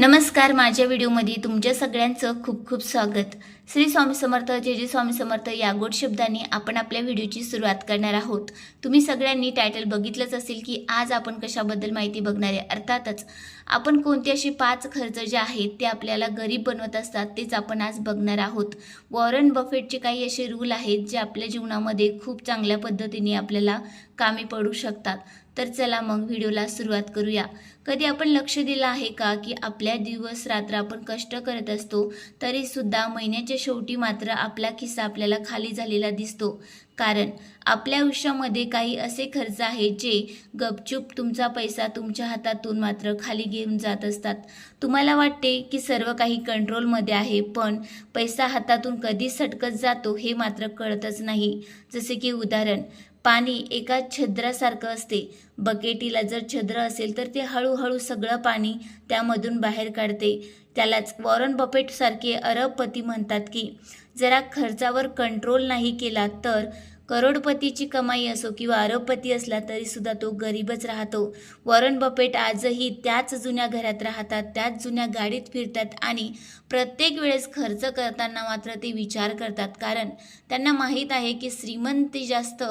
नमस्कार माझ्या व्हिडिओमध्ये तुमच्या सगळ्यांचं खूप खूप स्वागत. श्री स्वामी समर्थ जे जे स्वामी समर्थ या गोड शब्दांनी आपण आपल्या व्हिडिओची सुरुवात करणार आहोत. तुम्ही सगळ्यांनी टायटल बघितलंच असेल की आज आपण कशाबद्दल माहिती बघणार आहे. अर्थातच आपण कोणते असे पाच खर्च जे आहेत ते आपल्याला गरीब बनवत असतात तेच आपण आज बघणार आहोत. वॉरन बफेटचे काही असे रूल आहेत जे आपल्या जीवनामध्ये खूप चांगल्या पद्धतीने आपल्याला कामी पडू शकतात. तर चला मग व्हिडिओला सुरुवात करूया. कधी आपण लक्ष दिलं आहे का की आपल्या दिवस रात्र आपण कष्ट करत असतो तरी सुद्धा महिन्याच्या शेवटी मात्र आपला खिस्सा आपल्याला खाली झालेला दिसतो. कारण आपल्या आयुष्यामध्ये काही असे खर्च आहेत जे गपचूप तुमचा पैसा तुमच्या हातातून मात्र खाली घेऊन जात असतात. तुम्हाला वाटते की सर्व काही कंट्रोलमध्ये आहे पण पैसा हातातून कधी सटकत जातो हे मात्र कळतच नाही. जसे की उदाहरण पाणी एका छद्रासारखं असते. बकेटीला जर छद्र असेल तर ते हळूहळू सगळं पाणी त्यामधून बाहेर काढते. त्यालाच वॉरन बफेटसारखे अरबपती म्हणतात की जरा खर्चावर कंट्रोल नाही केला तर करोडपतीची कमाई असो किंवा अरबपती असला तरी सुद्धा तो गरीबच राहतो. वॉरन बफेट आजही त्याच जुन्या घरात राहतात त्याच जुन्या गाडीत फिरतात आणि प्रत्येक वेळेस खर्च करताना मात्र ते विचार करतात. कारण त्यांना माहीत आहे की श्रीमंती जास्त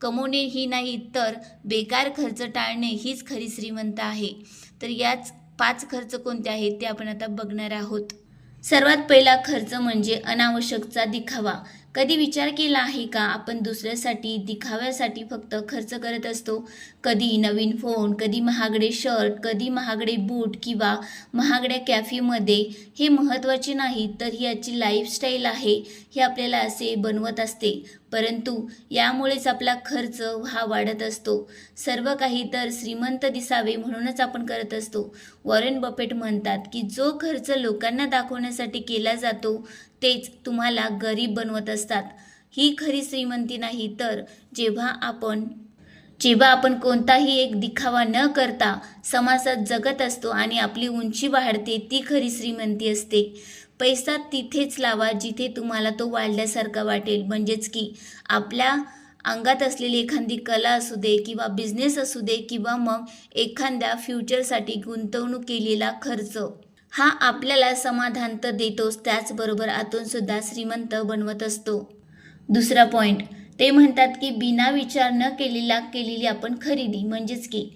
कमवणे ही नाही तर बेकार खर्च टाळणे हीच खरी श्रीमंत आहे. तर याच पाच खर्च कोणते आहेत ते आपण आता बघणार आहोत. सर्वात पहिला खर्च म्हणजे अनावश्यकचा दिखावा. कधी विचार केला आहे का? आपण दुसऱ्यासाठी दिखाव्यासाठी फक्त खर्च करत असतो. कधी नवीन फोन कधी महागडे शर्ट कधी महागडे बूट किंवा महागड्या कॅफेमध्ये हे महत्त्वाचे नाही तर ही याची लाईफस्टाईल आहे हे आपल्याला असे बनवत असते. परंतु यामुळेच आपला खर्च हा वाढत असतो. सर्व काही तर श्रीमंत दिसावे म्हणूनच आपण करत असतो. वॉरेन बफेट म्हणतात की जो खर्च लोकांना दाखवण्यासाठी केला जातो तेच तुम्हाला गरीब बनवत असतात. ही खरी श्रीमंती नाही तर जेव्हा आपण जेव्हा आपण कोणताही एक दिखावा न करता समाजात जगत असतो आणि आपली उंची वाढते ती खरी श्रीमंती असते. पैसा तिथेच लावा जिथे तुम्हाला तो वाढल्यासारखा वाटेल. म्हणजेच की आपल्या अंगात असलेली एखादी कला असू दे किंवा बिझनेस असू दे किंवा मग एखाद्या फ्युचरसाठी गुंतवणूक केलेला खर्च. हा आपल्याला समाधान तर देतोच त्याचबरोबर आतूनसुद्धा श्रीमंत बनवत असतो. दुसरा पॉईंट ते म्हणतात की बिना विचार न केलेला केलेली आपण खरेदी म्हणजेच की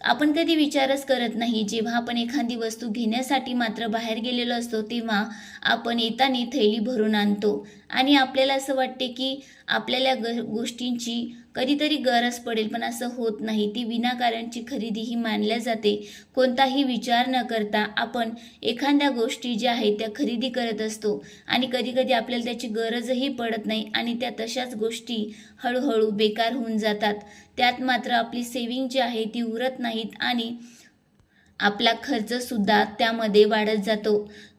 आपण कधी विचारच करत नाही. जेव्हा आपण एखादी वस्तू घेण्यासाठी मात्र बाहेर गेलेलो असतो तेव्हा आपण येताना थैली भरून आणतो. आणि आपल्याला असं वाटते की आपल्याला ग गोष्टींची कधीतरी गरज पडेल पण असं होत नाही. ती विनाकारणची खरेदी ही मानल्या जाते. कोणताही विचार न करता आपण एखाद्या गोष्टी ज्या आहेत त्या खरेदी करत असतो आणि कधीकधी आपल्याला त्याची गरजही पडत नाही आणि त्या तशाच गोष्टी हळूहळू बेकार होऊन जातात. त्यात मात्र आपली सेविंग जी आहे ती उरत नाहीत आणि आपला खर्चसुद्धा त्यामध्ये वाढत जातो.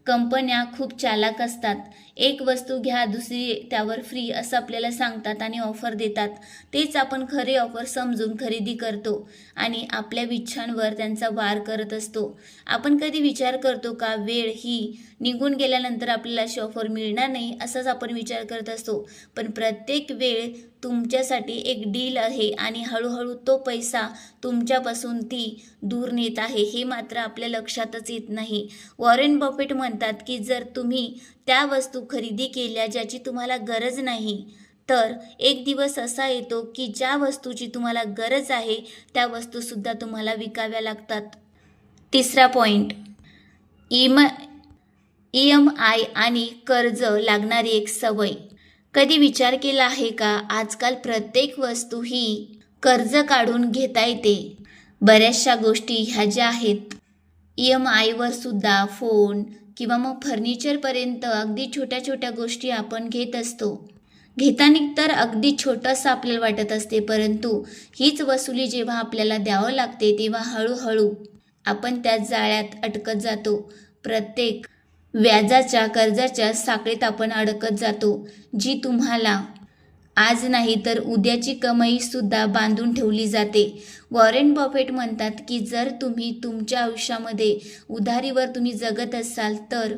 कंपन्या खूप चालाक असतात. एक वस्तू घ्या दुसरी त्यावर फ्री असं आपल्याला सांगतात आणि ऑफर देतात. तेच आपण खरे ऑफर समजून खरेदी करतो आणि आपल्या विच्छांवर त्यांचा वार करत असतो. आपण कधी विचार करतो का वेळ ही निघून गेल्यानंतर आपल्याला अशी ऑफर मिळणार नाही? असाच आपण विचार करत असतो. पण प्रत्येक वेळ तुमच्यासाठी एक डील आहे आणि हळूहळू तो पैसा तुमच्यापासून ती दूर नेत आहे हे मात्र आपल्या लक्षातच येत नाही. वॉरेन बफेट म्हणतात की जर तुम्ही त्या वस्तू खरेदी केल्या ज्याची तुम्हाला गरज नाही तर एक दिवस असा येतो की ज्या वस्तूची तुम्हाला गरज आहे त्या वस्तूसुद्धा तुम्हाला विकाव्या लागतात. तिसरा पॉईंट इम ई एम आय आणि कर्ज लागणारी एक सवय. कधी विचार केला आहे का? आजकाल प्रत्येक वस्तू ही कर्ज काढून घेता येते. बऱ्याचशा गोष्टी ह्या ज्या आहेत ई एम आयवर सुद्धा फोन किंवा मग फर्निचरपर्यंत अगदी छोट्या छोट्या गोष्टी आपण घेत असतो. घेताना तर अगदी छोटंसं आपल्याला वाटत असते परंतु हीच वसुली जेव्हा आपल्याला द्यावं लागते तेव्हा हळूहळू आपण त्या जाळ्यात अटकत जातो. प्रत्येक व्याजाच्या कर्जाच्या साखळीत आपण अडकत जातो जी तुम्हाला आज नाही तर उद्याची कमाईसुद्धा बांधून ठेवली जाते. वॉरेन बफेट म्हणतात की जर तुम्ही तुमच्या आयुष्यामध्ये उधारीवर तुम्ही जगत असाल तर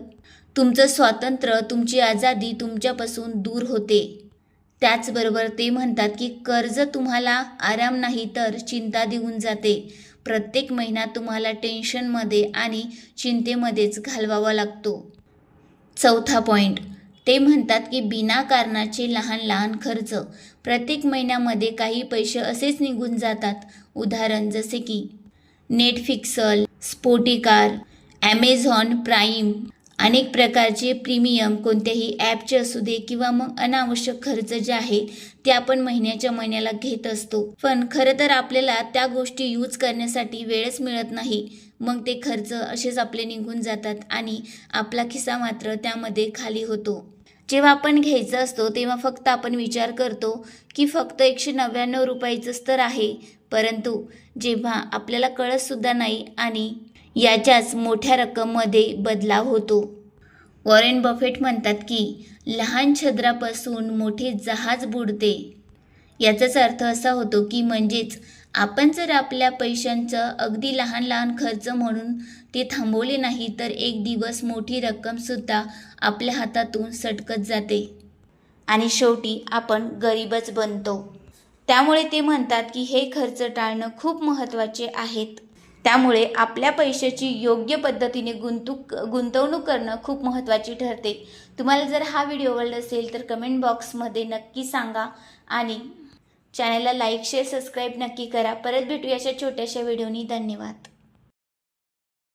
तुमचं स्वातंत्र्य तुमची आझादी तुमच्यापासून दूर होते. त्याचबरोबर ते म्हणतात की कर्ज तुम्हाला आराम नाही तर चिंता देऊन जाते. प्रत्येक महिना तुम्हाला टेन्शनमध्ये आणि चिंतेमध्येच घालवावा लागतो. चौथा पॉईंट ते म्हणतात की बिना कारणाचे लहान लहान खर्च. प्रत्येक महिन्यामध्ये काही पैसे असेच निघून जातात. उदाहरण जसे की नेटफिक्सल स्पोटिकार ॲमेझॉन प्राईम अनेक प्रकारचे प्रीमियम कोणत्याही ॲपचे असू दे किंवा मग अनावश्यक खर्च जे आहे ते आपण महिन्याच्या महिन्याला घेत असतो. पण खरं तर आपल्याला त्या गोष्टी यूज करण्यासाठी वेळच मिळत नाही. मग ते खर्च असेच आपले निघून जातात आणि आपला खिसा मात्र त्यामध्ये खाली होतो. जेव्हा आपण घ्यायचं असतो तेव्हा फक्त आपण विचार करतो की फक्त एकशे नव्याण्णव रुपयाचंच तर आहे. परंतु जेव्हा आपल्याला कळतसुद्धा नाही आणि याच्याच मोठ्या रक्कममध्ये बदलाव होतो. वॉरेन बफेट म्हणतात की लहान छद्रापासून मोठे जहाज बुडते. याचाच अर्थ असा होतो की म्हणजेच आपण जर आपल्या पैशांचं अगदी लहान लहान खर्च म्हणून ते थांबवले नाही तर एक दिवस मोठी रक्कमसुद्धा आपल्या हातातून सटकत जाते. आणि शेवटी आपण गरीबच बनतो. त्यामुळे ते म्हणतात की हे खर्च टाळणं खूप महत्त्वाचे आहेत. त्यामुळे आपल्या पैशाची योग्य पद्धतीने गुंतूक गुंतवणूक करणं खूप महत्त्वाची ठरते. तुम्हाला जर हा व्हिडिओ आवडला असेल तर कमेंट बॉक्समध्ये नक्की सांगा आणि चॅनलला लाईक शेअर सबस्क्राईब नक्की करा. परत भेटूया अशा छोट्याशा व्हिडिओनी. धन्यवाद.